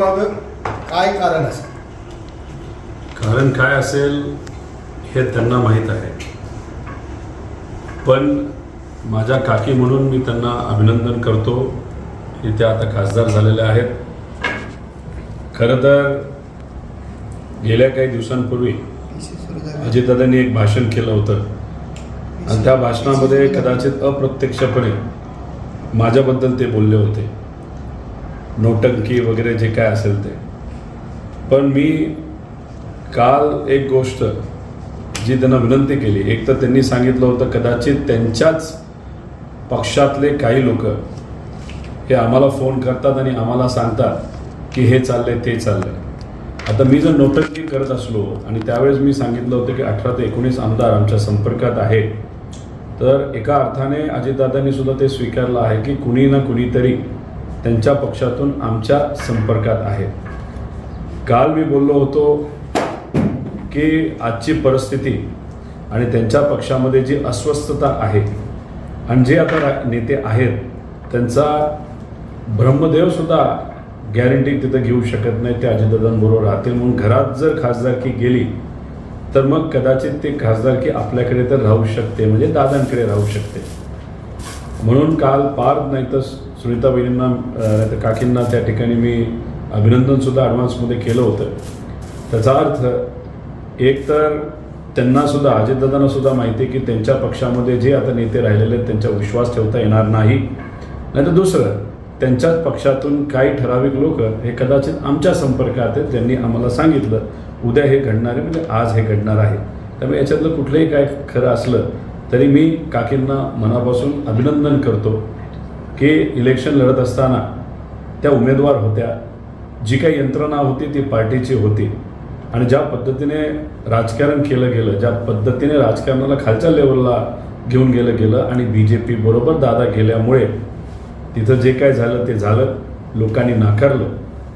यामागं काय कारण असेल? कारण काय असेल हे त्यांना माहीत आहे. पण माझ्या काकी म्हणून मी त्यांना अभिनंदन करतो की त्या आता खासदार झालेल्या आहेत. खरं तर गेल्या काही दिवसांपूर्वी अजितदादांनी एक भाषण केलं होतं. आणि त्या भाषणामध्ये कदाचित अप्रत्यक्षपणे माझ्याबद्दल ते बोलले होते. नोटंकी वगैरे जे काय असेल ते. पण मी काल एक गोष्ट जी त्यांना विनंती केली. एक तर त्यांनी सांगितलं होतं कदाचित त्यांच्याच पक्षातले काही लोक हे आम्हाला फोन करतात आणि आम्हाला सांगतात की हे चाललंय ते चाललंय. आता मी जर नोटंकी करत असलो आणि त्यावेळेस मी सांगितलं होतं की अठरा ते एकोणीस आमदार आमच्या संपर्कात आहे तर एका अर्थाने अजितदादांनी सुद्धा ते स्वीकारलं आहे की कुणी ना कुणीतरी त्यांच्या पक्षातून आमच्या संपर्कात आहेत. काल मी बोललो होतो की आजची परिस्थिती आणि त्यांच्या पक्षामध्ये जी अस्वस्थता आहे आणि जे आता नेते आहेत त्यांचा ब्रह्मदेवसुद्धा गॅरंटी तिथं घेऊ शकत नाही. ते अजितदादांबरोबर राहतील. म्हणून घरात जर खासदारकी गेली तर मग कदाचित ते खासदारकी आपल्याकडे तर राहू शकते. म्हणजे दादांकडे राहू शकते. म्हणून काल पार नाही तर सुनीता बहिणींना तर काकींना त्या ठिकाणी मी अभिनंदनसुद्धा ॲडव्हान्समध्ये केलं होतं. त्याचा अर्थ एक तर त्यांनासुद्धा अजितदादांनासुद्धा माहिती आहे की त्यांच्या पक्षामध्ये जे आता नेते राहिलेले आहेत त्यांच्यावर विश्वास ठेवता येणार नाही. नाही तर दुसरं त्यांच्याच पक्षातून काही ठराविक लोक हे कदाचित आमच्या संपर्कात आहेत त्यांनी आम्हाला सांगितलं उद्या हे घडणार आहे म्हणजे आज हे घडणार आहे. त्यामुळे याच्यातलं कुठलंही काय खरं असलं तरी मी काकींना मनापासून अभिनंदन करतो. की इलेक्शन लढत असताना त्या उमेदवार होत्या. जी काही यंत्रणा होती ती पार्टीची होती. आणि ज्या पद्धतीने राजकारण केलं गेलं ज्या पद्धतीने राजकारणाला खालच्या लेवलला घेऊन गेलं गेलं आणि बी जे पी बरोबर दादा गेल्यामुळे तिथं जे काय झालं ते झालं. लोकांनी नाकारलं.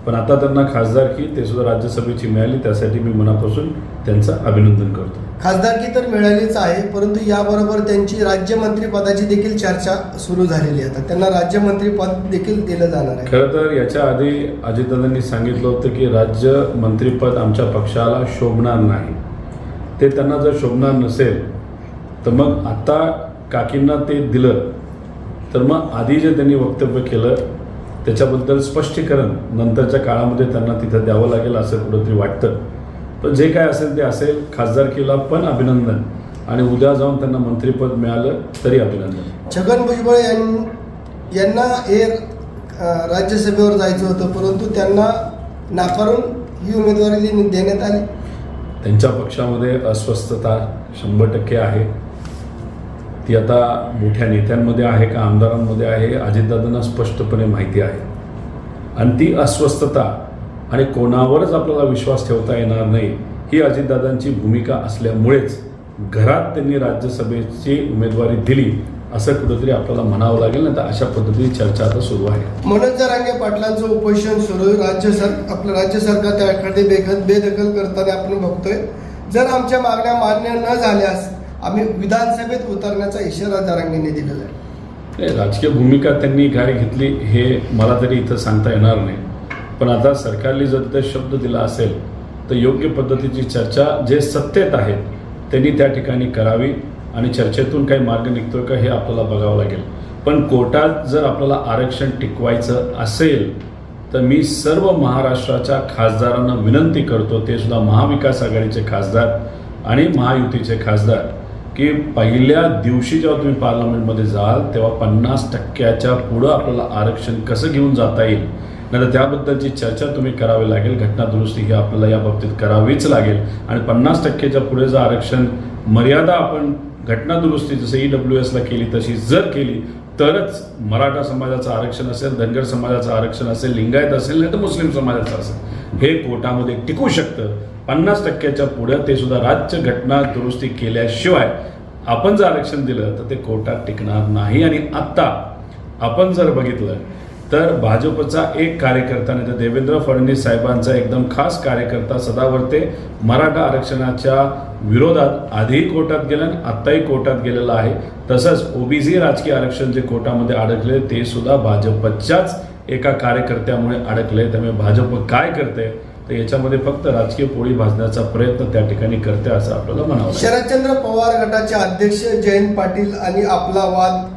पण आता त्यांना खासदारकी ते सुद्धा राज्यसभेची मिळाली त्यासाठी मी मनापासून त्यांचं अभिनंदन करतो. खासदारकी तर मिळालीच आहे परंतु याबरोबर त्यांची राज्यमंत्री पदाची देखील चर्चा सुरू झालेली आहे. आता त्यांना राज्यमंत्री पद देखील दिलं जाणार आहे. खरं तर याच्या आधी अजितदादांनी सांगितलं होतं की राज्य मंत्रिपद आमच्या पक्षाला शोभणार नाही. ते त्यांना जर शोभणार नसेल तर मग आता काकींना ते दिलं तर मग आधी जे त्यांनी वक्तव्य केलं त्याच्याबद्दल स्पष्टीकरण नंतरच्या काळामध्ये त्यांना तिथं द्यावं लागेल असं कुठंतरी वाटतं. पण जे काय असेल ते असेल खासदारकीला पण अभिनंदन. आणि उद्या जाऊन त्यांना मंत्रिपद मिळालं तरी अभिनंदन. छगन भुजबळ यांना हे राज्यसभेवर जायचं होतं परंतु त्यांना नाकारून ही उमेदवारी देण्यात आली. त्यांच्या पक्षामध्ये अस्वस्थता शंभर टक्के आहे. ती आता मोठ्या नेत्यांमध्ये आहे का आमदारांमध्ये आहे अजितदादांना स्पष्टपणे माहिती आहे. आणि ती अस्वस्थता आणि कोणावरच आपल्याला विश्वास ठेवता येणार नाही. ही अजितदादांची भूमिका असल्यामुळेच घरात त्यांनी राज्यसभेची उमेदवारी दिली असं कुठंतरी आपल्याला म्हणावं लागेल ना तर अशा पद्धतीची चर्चा आता सुरू आहे. मनोज जरांगे पाटलांचं उपोषण सुरू आहे. राज्य सर आपलं राज्य सरकार त्याकडे बेखत बेदखल करताना आपण बघतोय. जर आमच्या मागण्या मान्य न झाल्यास आम्ही विधानसभेत उतरण्याचा इशारा जरांगेंनी दिलेला आहे. राजकीय भूमिका त्यांनी काय घेतली हे मला तरी इथं सांगता येणार नाही. पण आता सरकारने जर तिथे शब्द दिला असेल तर योग्य पद्धतीची चर्चा जे सत्तेत आहेत त्यांनी त्या ठिकाणी करावी आणि चर्चेतून काही मार्ग निघतोय का हे आपल्याला बघावं लागेल. पण कोर्टात जर आपल्याला आरक्षण टिकवायचं असेल तर मी सर्व महाराष्ट्राच्या खासदारांना विनंती करतो ते सुद्धा महाविकास आघाडीचे खासदार आणि महायुतीचे खासदार की पहिल्या दिवशी जेव्हा तुम्ही पार्लमेंटमध्ये जाल तेव्हा पन्नास टक्क्याच्या पुढं आपल्याला आरक्षण कसं घेऊन जाता येईल नाही त्याबद्दलची चर्चा तुम्ही करावी लागेल घटना दुरुस्ती ही आपल्याला या बाबतीत करावीच लागेल. आणि पन्नास टक्केच्या पुढे जर आरक्षण मर्यादा आपण घटना दुरुस्ती जसं ई डब्ल्यू एसला केली तशी जर केली तरच मराठा समाजाचं आरक्षण असेल धनगर समाजाचं आरक्षण असेल लिंगायत असेल नाही तर मुस्लिम समाजाचं असेल हे कोर्टामध्ये टिकू शकतं. पन्नास टक्क्याच्या पुढे ते सुद्धा राज्य घटना दुरुस्ती केल्याशिवाय आपण जर आरक्षण दिलं तर ते कोर्टात टिकणार नाही. आणि आत्ता आपण जर बघितलं तर भाजपचा एक कार्यकर्ता नेता तर देवेंद्र फडणवीस साहेबांचा एकदम खास कार्यकर्ता सदावर्ते मराठा आरक्षणाच्या विरोधात आधीही कोर्टात गेला आणि आत्ताही कोर्टात गेलेला आहे. तसंच ओबीसी राजकीय आरक्षण जे कोर्टामध्ये अडकले ते सुद्धा भाजपच्याच एका कार्यकर्त्यामुळे अडकले. त्यामुळे भाजप काय करते तर याच्यामध्ये फक्त राजकीय पोळी भाजण्याचा प्रयत्न त्या ठिकाणी करते असं आपल्याला म्हणावं शरदचंद्र पवार गटाचे अध्यक्ष जयंत पाटील आणि आपला वाद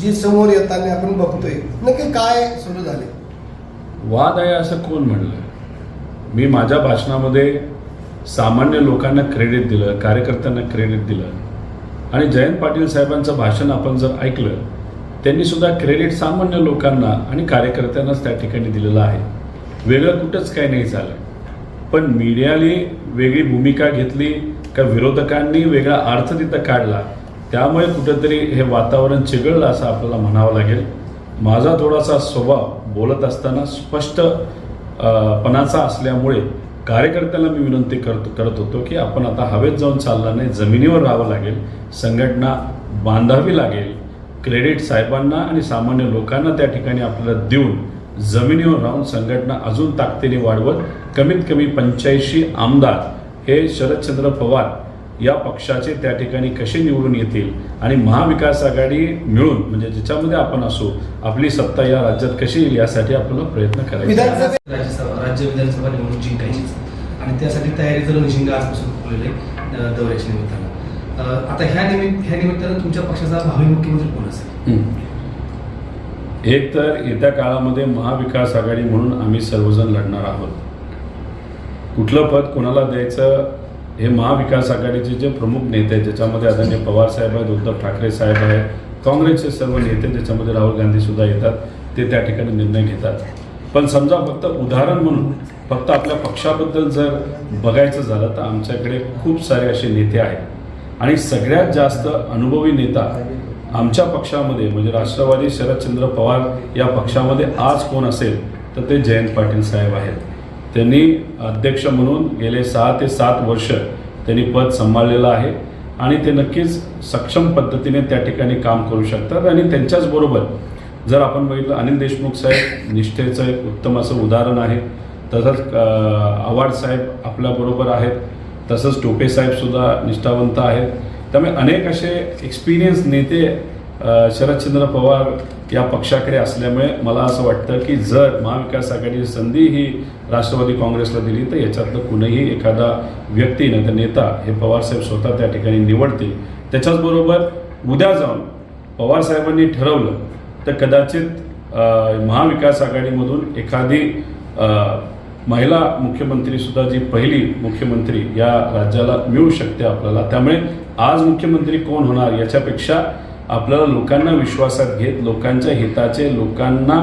जी समोर येताना आपण बघतोय नक्की काय सुरू झाले? वाद आहे असं कोण म्हणलं? मी माझ्या भाषणामध्ये सामान्य लोकांना क्रेडिट दिलं कार्यकर्त्यांना क्रेडिट दिलं. आणि जयंत पाटील साहेबांचं भाषण आपण जर ऐकलं त्यांनी सुद्धा क्रेडिट सामान्य लोकांना आणि कार्यकर्त्यांनाच त्या ठिकाणी दिलेलं आहे. वेगळं कुठंच काही नाही झालं. पण मीडियाने वेगळी भूमिका घेतली का विरोधकांनी वेगळा अर्थ तिथं काढला त्यामुळे कुठंतरी हे वातावरण चिघळलं असं आपल्याला म्हणावं लागेल. माझा थोडासा स्वभाव बोलत असताना स्पष्ट पणाचा असल्यामुळे कार्यकर्त्याला मी विनंती करतो करत होतो की आपण आता हवेत जाऊन चालला नाही जमिनीवर राहावं लागेल संघटना बांधावी लागेल क्रेडिट साहेबांना आणि सामान्य लोकांना त्या ठिकाणी आपल्याला देऊन जमिनीवर राहून संघटना अजून ताकदीने वाढवत कमीत कमी पंच्याऐंशी आमदार हे शरदचंद्र पवार या पक्षाचे त्या ठिकाणी कसे निवडून येतील आणि महाविकास आघाडी मिळून म्हणजे ज्याच्यामध्ये आपण असू आपली सत्ता या राज्यात कशी येईल यासाठी आपल्याला प्रयत्न करायचे राज्य विधानसभा निवडणूक जिंकायचीच आणि त्यासाठी तयारी जर निशिंग आजपासून फुललेले दौऱ्याच्या निमित्तानं. आता ह्या निमित्त ह्या निमित्तानं तुमच्या पक्षाचा भावी मुख्यमंत्री कोण असेल. एक तर येत्या काळामध्ये महाविकास आघाडी म्हणून आम्ही सर्वजण लढणार आहोत. कुठलं पद कोणाला द्यायचं हे महाविकास आघाडीचे जे प्रमुख नेते आहेत ज्याच्यामध्ये आदरणीय पवार साहेब आहेत उद्धव ठाकरे साहेब आहेत काँग्रेसचे सर्व नेते ज्याच्यामध्ये राहुल गांधीसुद्धा येतात ते त्या ठिकाणी निर्णय घेतात. पण समजा फक्त उदाहरण म्हणून फक्त आपल्या पक्षाबद्दल जर बघायचं झालं तर आमच्याकडे खूप सारे असे नेते आहेत. आणि सगळ्यात जास्त अनुभवी नेता आमच्या पक्षामध्ये म्हणजे राष्ट्रवादी शरदचंद्र पवार या पक्षामध्ये आज कोण असेल तर ते जयंत पाटील साहेब आहेत. त्यांनी अध्यक्ष म्हणून गेले सहा ते सात वर्ष त्यांनी पद सांभाळलेलं आहे. आणि ते नक्कीच सक्षम पद्धतीने त्या ठिकाणी काम करू शकतात. आणि त्यांच्याचबरोबर जर आपण बघितलं अनिल देशमुख साहेब निष्ठेचं एक उत्तम असं उदाहरण आहे. तसंच आव्हाड साहेब आपल्याबरोबर आहेत. तसंच टोपे साहेबसुद्धा निष्ठावंत आहेत. त्यामुळे अनेक असे एक्सपिरियन्स नेते शरदचंद्र पवार या पक्षाकडे असल्यामुळे मला असं वाटतं की जर महाविकास आघाडीची संधी ही राष्ट्रवादी काँग्रेसला दिली तर याच्यातलं कुणीही एखादा व्यक्ती नाही तर नेता हे पवारसाहेब स्वतः त्या ठिकाणी निवडतील. त्याच्याचबरोबर उद्या जाऊन पवारसाहेबांनी ठरवलं तर कदाचित महाविकास आघाडीमधून एखादी महिला मुख्यमंत्रीसुद्धा जी पहिली मुख्यमंत्री या राज्याला मिळू शकते आपल्याला. त्यामुळे आज मुख्यमंत्री कोण होणार याच्यापेक्षा आपल्याला लोकांना विश्वासात घेत लोकांच्या हिताचे लोकांना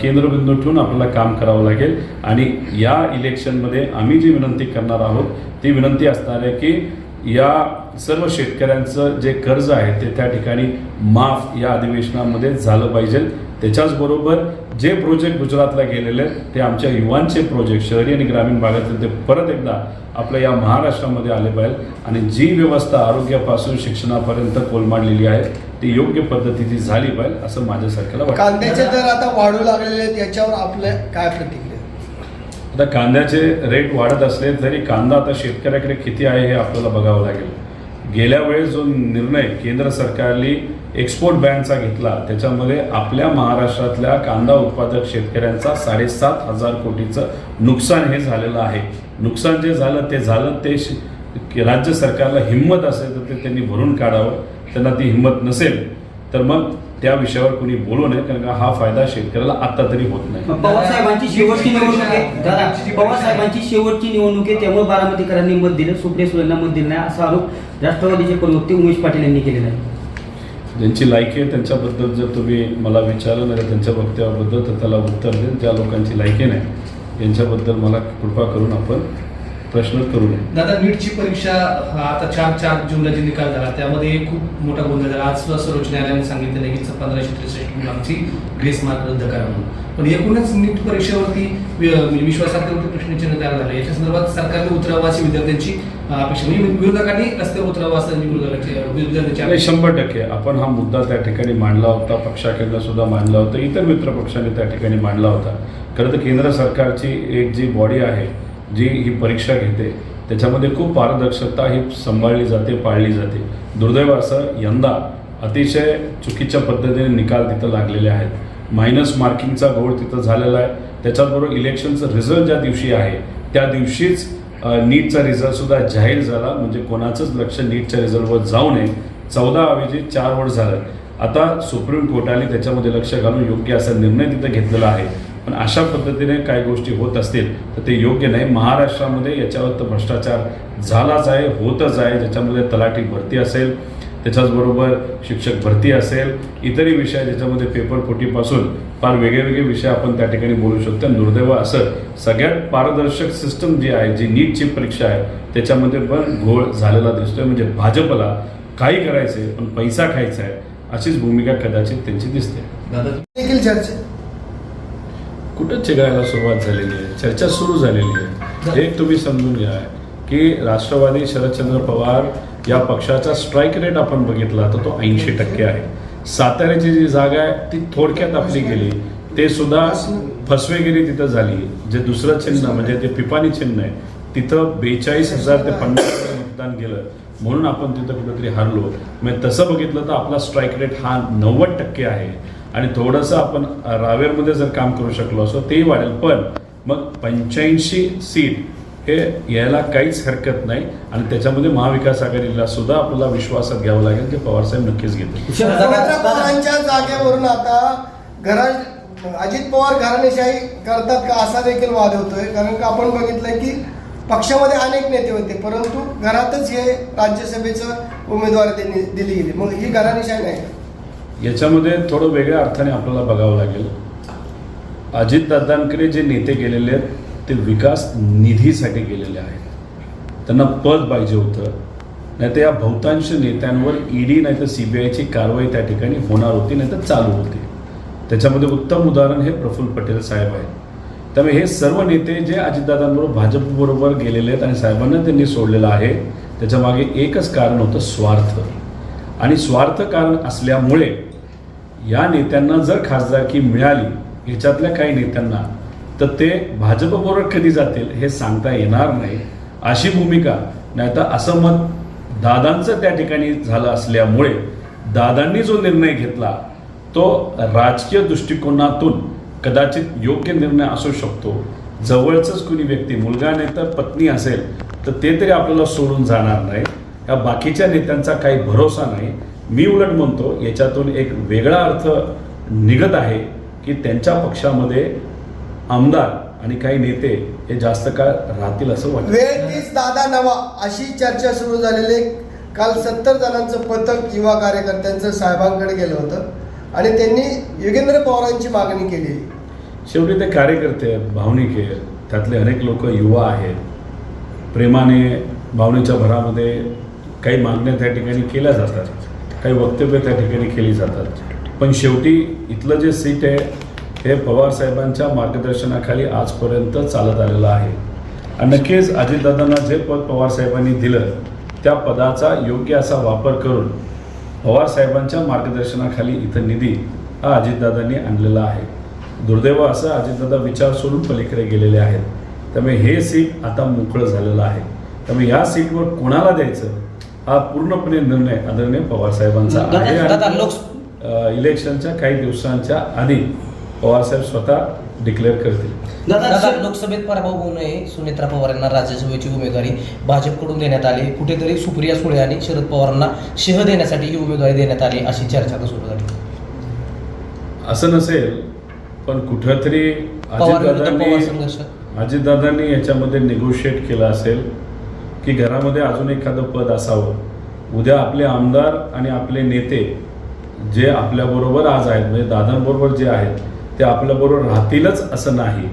केंद्रबिंदू ठेवून आपल्याला काम करावं लागेल. आणि या इलेक्शनमध्ये आम्ही जी विनंती करणार आहोत ती विनंती असणार आहे की या सर्व शेतकऱ्यांचं जे कर्ज आहे ते त्या ठिकाणी माफ या अधिवेशनामध्ये झालं पाहिजे. त्याच्याचबरोबर जे प्रोजेक्ट गुजरातला गेलेले आहेत, ते आमच्या युवांचे प्रोजेक्ट शहरी आणि ग्रामीण भागातले ते परत एकदा आपल्या या महाराष्ट्रामध्ये आले पाहिजे. आणि जी व्यवस्था आरोग्यापासून शिक्षणापर्यंत कोलमाडलेली आहे ती योग्य पद्धतीची झाली पाहिजे असं माझ्यासारख्याला वाटतं. कांद्याचे दर आता वाढू लागलेले आहेत याच्यावर आपल्या काय प्रतिक्रिया आता कांद्याचे रेट वाढत असले तरी कांदा आता शेतकऱ्याकडे किती आहे हे आपल्याला बघावं लागेल. गेल्या वेळेस जो निर्णय केंद्र सरकारने एक्सपोर्ट बँडचा घेतला त्याच्यामध्ये आपल्या महाराष्ट्रातल्या कांदा उत्पादक शेतकऱ्यांचा साडेसात हजार कोटीचं नुकसान हे झालेलं आहे. नुकसान जे झालं ते झालं ते राज्य सरकारला हिंमत असेल तर ते त्यांनी भरून काढावं. त्यांना ती हिंमत नसेल तर मग त्या विषयावर कोणी बोलू नये कारण का हा फायदा शेतकऱ्याला आता तरी होत नाही. पवारसाहेबांची शेवटची निवडणूक आहे. दादा शेवटची निवडणूक आहे त्यामुळे बारामतीकरांनी मत दिलं सुप्रिया सुरेंना मत दिलं नाही असा आरोप राष्ट्रवादीचे प्रवक्ते उमेश पाटील यांनी केलेला आहे. ज्यांची लायकी आहे त्यांच्याबद्दल जर तुम्ही मला विचारलं नाही तर त्यांच्या वक्तव्याबद्दल तर त्याला उत्तर देईल ज्या लोकांची लायकी नाही. यांच्याबद्दल मला कृपा करून आपण प्रश्न करू नये. दादा नीटची परीक्षा आता चार चार जूनला जे निकाल झाला त्यामध्ये खूप मोठा गोंधळ झाला. आज सुद्धा सर्वोच्च न्यायालयाने सांगितलेलं आहे की पंधराशे त्रेसष्ट मुलांची ग्रेस मार्क रद्द करा म्हणून. पण एकूणच नीट परीक्षेवरती म्हणजे विश्वासार्हतेवरती प्रश्नचिन्ह तयार झालं याच्या संदर्भात सरकारने उतरावं अशी विद्यार्थ्यांची अपेक्षा म्हणजे विरोधकांनी रस्त्यावर उतरावं असं विरोधकांची शंभर टक्के. आपण हा मुद्दा त्या ठिकाणी मांडला होता पक्षाकडनं सुद्धा मांडला होता. इतर मित्र पक्षाने त्या ठिकाणी मांडला होता. खरं तर केंद्र सरकारची एक जी बॉडी आहे जी ही परीक्षा घेते त्याच्यामध्ये खूप पारदर्शकता ही सांभाळली जाते पाळली जाते. दुर्दैव असं यंदा अतिशय चुकीच्या पद्धतीने निकाल तिथं लागलेले आहेत. मायनस मार्किंगचा घोळ तिथं झालेला आहे. त्याच्याचबरोबर इलेक्शनचं रिझल्ट ज्या दिवशी आहे त्या दिवशीच नीटचा रिझल्टसुद्धा जाहीर झाला. म्हणजे कोणाचंच लक्ष नीटच्या रिझल्टवर जाऊ नये. चौदा ऐवजी चार वर झालं. आता सुप्रीम कोर्टाने त्याच्यामध्ये लक्ष घालून योग्य असा निर्णय तिथं घेतलेला आहे. पण अशा पद्धतीने काही गोष्टी होत असतील तर ते योग्य नाही. महाराष्ट्रामध्ये याच्यावर तर भ्रष्टाचार झालाच आहे होतच आहे. ज्याच्यामध्ये तलाठी भरती असेल त्याच्याचबरोबर शिक्षक भरती असेल इतरही विषय ज्याच्यामध्ये पेपरपोटीपासून फार वेगळे वेगळे विषय आपण त्या ठिकाणी बोलू शकतो. दुर्दैव असं सगळ्यात पारदर्शक सिस्टम जी आहे जी नीटची परीक्षा आहे त्याच्यामध्ये पण घोळ झालेला दिसतोय. म्हणजे भाजपला काही करायचे पण पैसा खायचा आहे अशीच भूमिका कदाचित त्यांची दिसते. दादा देखील चर्चा कुठं चिघळायला सुरुवात झालेली आहे चर्चा सुरू झालेली आहे. एक तुम्ही समजून घ्या की राष्ट्रवादी शरदचंद्र पवार या पक्षाचा स्ट्राईक रेट आपण बघितला तर तो ऐंशी टक्के आहे. साताऱ्याची जी जागा आहे ती थोडक्यात आपली गेली. ते सुद्धा फसवेगिरी तिथं झाली. जे दुसरं चिन्ह म्हणजे ते पिपाणी चिन्ह आहे तिथं बेचाळीस हजार ते पन्नास हजार मतदान गेलं. म्हणून आपण तिथं कुठेतरी हारलो. म्हणजे तसं बघितलं तर आपला स्ट्राईक रेट हा नव्वद टक्के आहे. आणि थोडंसं आपण रावेरमध्ये जर काम करू शकलो असो तेही वाढेल. पण मग पंच्याऐंशी सीट हे यायला काहीच हरकत नाही आणि त्याच्यामध्ये महाविकास आघाडीला सुद्धा आपल्याला विश्वासात घ्यावं लागेल की पवारसाहेब नक्कीच घेतील. सुमित्रा पवारांच्या जागेवरून आता घरा अजित पवार घराणेशाही करतात का असा देखील वाद होतोय. कारण का आपण बघितलंय की पक्षामध्ये अनेक नेते होते परंतु घरातच हे राज्यसभेचं उमेदवार त्यांनी दिली गेली. मग ही घराणेशाही नाही? याच्यामध्ये थोडं वेगळ्या अर्थाने आपल्याला बघावं लागेल. अजितदादांकडे जे नेते गेलेले आहेत ते विकास निधीसाठी गेलेले आहेत. त्यांना पद पाहिजे होतं. नाही तर या बहुतांश नेत्यांवर ईडी नाही तर आयची कारवाई त्या ठिकाणी होणार होती नाही तर चालू होती. त्याच्यामध्ये उत्तम उदाहरण हे प्रफुल्ल पटेल साहेब आहेत. त्यामुळे हे सर्व नेते जे अजितदादांबरोबर भाजपबरोबर गेलेले आहेत आणि साहेबांना त्यांनी सोडलेलं आहे त्याच्यामागे एकच कारण होतं स्वार्थ. आणि स्वार्थ कारण असल्यामुळे या नेत्यांना जर खासदारकी मिळाली याच्यातल्या काही नेत्यांना तर ते भाजपबरोबर कधी जातील हे सांगता येणार नाही. अशी भूमिका नाही तर असं मत दादांचं त्या ठिकाणी झालं असल्यामुळे दादांनी जो निर्णय घेतला तो राजकीय दृष्टिकोनातून कदाचित योग्य निर्णय असू शकतो. जवळचंच कुणी व्यक्ती मुलगा नाही तर पत्नी असेल तर ते तरी आपल्याला सोडून जाणार नाही. या बाकीच्या नेत्यांचा काही भरोसा नाही. मी उलट म्हणतो याच्यातून एक वेगळा अर्थ निघत आहे की त्यांच्या पक्षामध्ये आमदार आणि काही नेते हे जास्त काळ राहतील असं वाटतं. वेळ तीच दादा नवा अशी चर्चा सुरू झालेली आहे. काल सत्तर जणांचं पथक युवा कार्यकर्त्यांचं साहेबांकडे गेलं होतं आणि त्यांनी योगेंद्र पवारांची मागणी केली. शेवटी ते कार्यकर्ते भावनिक आहेत. त्यातले अनेक लोक युवा आहेत. प्रेमाने भावनेच्या भरामध्ये काही मागण्या त्या ठिकाणी केल्या जातात. काही वक्तव्य त्या ठिकाणी केली जातात. पण शेवटी इथलं जे सीट आहे हे पवारसाहेबांच्या मार्गदर्शनाखाली आजपर्यंत चालत आलेलं आहे. आणि नक्कीच अजितदादांना जे पद पवारसाहेबांनी दिलं त्या पदाचा योग्य असा वापर करून पवारसाहेबांच्या मार्गदर्शनाखाली इथं निधी हा अजितदादांनी आणलेला आहे. दुर्दैव असं अजितदादा विचार सोडून पलीकडे गेलेले आहेत. त्यामुळे हे सीट आता मोकळं झालेलं आहे. त्यामुळे या सीटवर कोणाला द्यायचं? हा पूर्णपणे निर्णय आदरणीय पवारसाहेबांचा आहे इलेक्शनच्या काही दिवसांच्या आधी पवारसाहेब स्वतः डिक्लेअर करतील. दादा लोकसभेत पराभव होऊ नये. सुनेत्रा पवार यांना राज्यसभेची उमेदवारी भाजपकडून देण्यात आली. कुठेतरी सुप्रिया सुळे आणि शरद पवारांना शेह देण्यासाठी ही उमेदवारी देण्यात आली अशी चर्चा सुरू झाली. असं नसेल पण कुठंतरी अजितदादांनी अजितदादांनी याच्यामध्ये निगोशिएट केलं असेल. की घरामध्ये अजून एखादं पद असावं. उद्या आपले आमदार आणि आपले नेते जे आपल्याबरोबर आज आहेत म्हणजे दादांबरोबर जे आहेत ते आपल्याबरोबर राहतीलच असं नाही.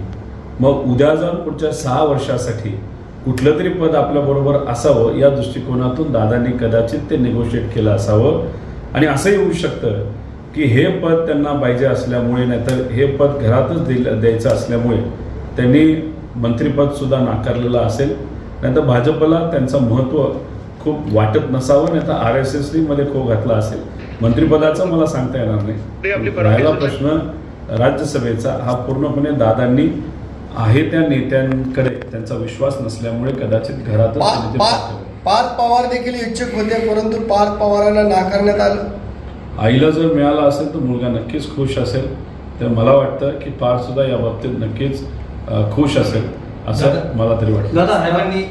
मग उद्या जाऊन पुढच्या सहा वर्षासाठी कुठलं तरी पद आपल्याबरोबर असावं या दृष्टिकोनातून दादांनी कदाचित ते निगोशिएट केलं असावं. आणि असंही होऊ शकतं की हे पद त्यांना पाहिजे असल्यामुळे नाहीतर हे पद घरातच दिलं द्यायचं असल्यामुळे त्यांनी मंत्रिपदसुद्धा नाकारलेलं असेल. नाहीतर भाजपला त्यांचं महत्त्व खूप वाटत नसावं नाही तर आर एस एसमध्ये खो घातला असेल. मंत्रिपदाचा मला सांगता येणार नाही. राहिला प्रश्न राज्यसभेचा हा पूर्णपणे दादांनी आहे त्या नेत्यांकडे त्यांचा विश्वास नसल्यामुळे कदाचित घरातच. पार्थ पवार देखील इच्छुक होते परंतु पार्थ पवारांना नाकारण्यात आलं. आईला जर मिळाला असेल तर मुलगा नक्कीच खुश असेल. तर मला वाटतं की पार सुद्धा या बाबतीत नक्कीच खुश असेल असं मला तरी वाटतं. दादा साहेबांनी